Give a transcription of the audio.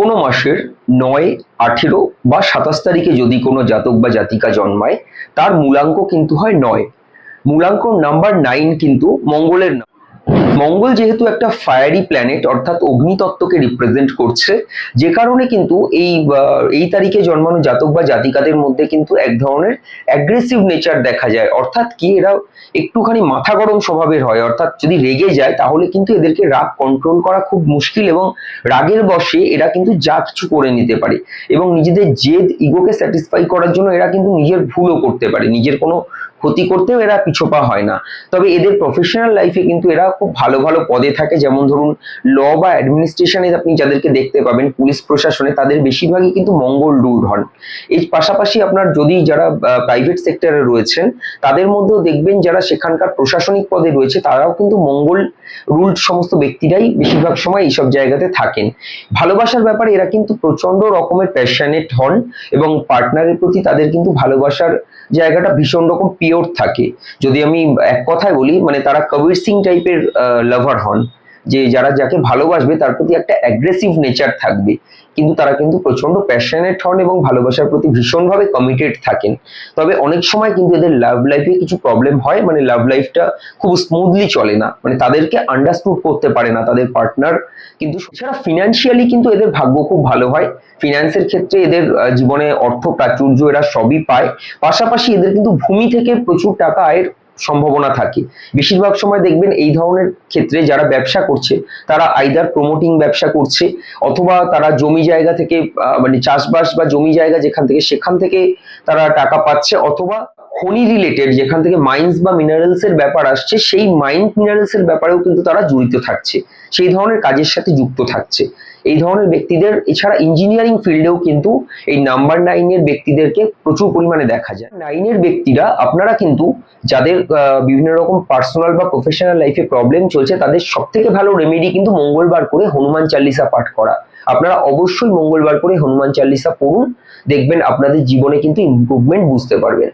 কোনো মাসের নয়, আঠেরো বা সাতাশ তারিখে যদি কোনো জাতক বা জাতিকা জন্মায়, তার মূলাঙ্ক কিন্তু হয় নয়। মূলাঙ্ক নাম্বার নাইন কিন্তু মঙ্গলের মঙ্গল যেহেতু একটা ফায়ারি প্ল্যানেট অর্থাৎ অগ্নিতত্ত্বকে রিপ্রেজেন্ট করছে, যে কারণে কিন্তু এই এই তারিখে জন্মানো জাতক বা জাতিকাদের মধ্যে কিন্তু এক ধরনের অ্যাগ্রেসিভ নেচার দেখা যায়। অর্থাৎ কি, এরা একটুখানি মাথা গরম স্বভাবের হয়। অর্থাৎ যদি রেগে যায়, তাহলে কিন্তু এদেরকে রাগ কন্ট্রোল করা খুব মুশকিল এবং রাগের বশে এরা কিন্তু যা কিছু করে নিতে পারে এবং নিজেদের জেদ ইগোকে স্যাটিসফাই করার জন্য এরা কিন্তু নিজের ভুলও করতে পারে। নিজের কোনো ক্ষতি করতেও এরা পিছোপা হয় না। তবে এদের প্রফেশনাল লাইফে কিন্তু এরা খুব ভালো ভালো পদে থাকে। যেমন ধরুন ল বা অ্যাডমিনিস্ট্রেশনে আপনি যাদেরকে দেখতে পাবেন পুলিশ প্রশাসনে, তাদের বেশিরভাগই কিন্তু মঙ্গল রুল হন। এর পাশাপাশি আপনার যদি যারা প্রাইভেট সেক্টরে রয়েছেন, তাদের মধ্যেও দেখবেন যারা সেখানকার প্রশাসনিক পদে রয়েছে, তারাও কিন্তু মঙ্গল রুল সমস্ত ব্যক্তিরাই বেশিরভাগ সময় এইসব জায়গাতে থাকেন। ভালোবাসার ব্যাপারে এরা কিন্তু প্রচণ্ড রকমের প্যাশনেট হন এবং পার্টনারের প্রতি তাদের কিন্তু ভালোবাসার জায়গাটা ভীষণ রকম পিওর থাকে। যদি আমি এক কথায় বলি মানে তারা কবির সিং টাইপের লাভার হন। যে যারা যাকে ভালোবাসবে তার প্রতি একটা অ্যাগ্রেসিভ নেচার থাকবে। কিন্তু তারা কিন্তু প্রচণ্ড প্যাশনেট হন এবং ভালোবাসার প্রতি ভীষণভাবে কমিটেড থাকেন। তবে অনেক সময় কিন্তু এদের লাভ লাইফে কিছু প্রবলেম হয় মানে লাভ লাইফটা খুব স্মুথলি চলে না। মানে তাদেরকে আন্ডারস্টুড করতে পারে না তাদের পার্টনার কিন্তু এছাড়া ফিনান্সিয়ালি কিন্তু এদের ভাগ্য খুব ভালো হয়। ফিনান্সের ক্ষেত্রে এদের জীবনে অর্থ প্রাচুর্য এরা সবই পায়। পাশাপাশি এদের কিন্তু ভূমি থেকে প্রচুর টাকা আয়ের সম্ভাবনা থাকে। বেশিরভাগ সময় দেখবেন এই ধরনের ক্ষেত্রে যারা ব্যবসা করছে, তারা আইদার প্রমোটিং ব্যবসা করছে অথবা তারা জমি জায়গা থেকে মানে চাষবাস বা জমি জায়গা যেখান থেকে, সেখান থেকে তারা টাকা পাচ্ছে অথবা খনি রিলেটেড যেখান থেকে মাইন্স বা মিনারেলস এর ব্যাপার আসছে, সেই মাইন্ড মিনারেলস এর ব্যাপারেও কিন্তু তারা জড়িত থাকছে। সেই ধরনের কাজের সাথে যুক্ত থাকছে। এই ধরনের ব্যক্তিদের, এছাড়া ইঞ্জিনিয়ারিং ফিল্ডেও কিন্তু এই নাম্বার নাইনের ব্যক্তিদেরকে প্রচুর পরিমাণে দেখা যায়। নাইনের ব্যক্তিরা, আপনারা কিন্তু যাদের বিভিন্ন রকম পার্সোনাল বা প্রফেশনাল লাইফে প্রবলেম চলছে, তাদের সব থেকে ভালো রেমেডি কিন্তু মঙ্গলবার করে হনুমান চাল্লিশা পাঠ করা। আপনারা অবশ্যই মঙ্গলবার করে হনুমান চাল্লিশা পড়ুন। দেখবেন আপনাদের জীবনে কিন্তু ইমপ্রুভমেন্ট বুঝতে পারবেন।